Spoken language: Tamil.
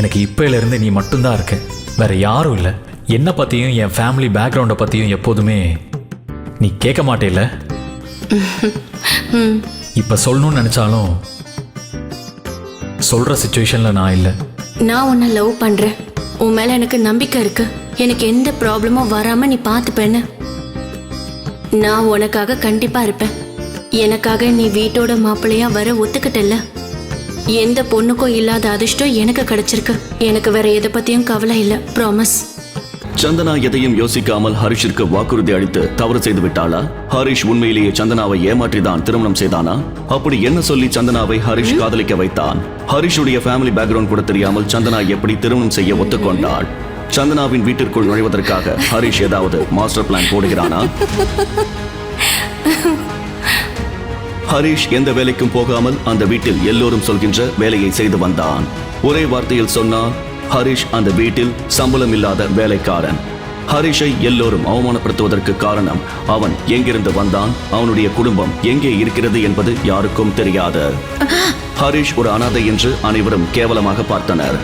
எனக்கு இப்பையில இருந்து நீ மட்டும்தான் இருக்க. வேற யாரும் இல்லை. என்ன பத்தியும் என் ஃபேமிலி பேக்ரவுண்டை பத்தியும் எப்போதுமே நீ கேட்க மாட்டேல இப்ப சொல்லணும்னு நினைச்சாலும் சொல்ற சுச்சுவேஷன்ல நான் இல்லை. நான் உன்னை லவ் பண்றேன். உன் மேல எனக்கு நம்பிக்கை இருக்கு. எனக்கு எந்த ப்ராப்ளமும் வராம நீ பார்த்துப்பேன்னு. நான் உனக்காக கண்டிப்பா இருப்பேன். எனக்காக நீ வீட்டோட மாப்பிள்ளையா வர ஒத்துக்கிட்டல்ல? எந்த பொண்ணுக்கும் இல்லாத அதிர்ஷ்டம் எனக்கு கிடைச்சிருக்கு. எனக்கு வேற எதை பத்தியும் கவலை இல்லை ப்ராமிஸ் சந்தனா எதையும் யோசிக்காமல் ஹரிஷிற்கு வாக்குறுதி அளித்து தவறு செய்து விட்டாளா? ஹரிஷ் உண்மையிலேயே சந்தனாவை ஏமாற்றிதான் திருமணம் செய்தானா? அப்படி என்ன சொல்லி சந்தனாவை ஹரிஷ் காதலிக்க வைத்தான்? ஹரிஷுடைய ஃபேமிலி பேக்ரவுண்ட் கூட தெரியாமல் சந்தனா எப்படி திருமணம் செய்ய ஒத்துக்கொண்டாள்? சந்தனாவின் வீட்டிற்குள் நுழைவதற்காக ஹரிஷ் ஏதாவது மாஸ்டர் பிளான் போடுகிறானா? ஹரிஷ் எந்த வேலைக்கும் போகாமல் அந்த வீட்டில் எல்லோரும் சொல்கின்ற வேலையை செய்து வந்தான். ஒரே வார்த்தையில் சொன்னால் ஹரிஷ் அந்த வீட்டில் சம்பளம் இல்லாத வேலைக்காரன். ஹரிஷை எல்லோரும் அவமானப்படுத்துவதற்கு காரணம் அவன் எங்கிருந்து வந்தான் அவனுடைய குடும்பம் எங்கே இருக்கிறது என்பது யாருக்கும் தெரியாது. ஹரிஷ் ஒரு அனாதை என்று அனைவரும் கேவலமாக பார்த்தனர்.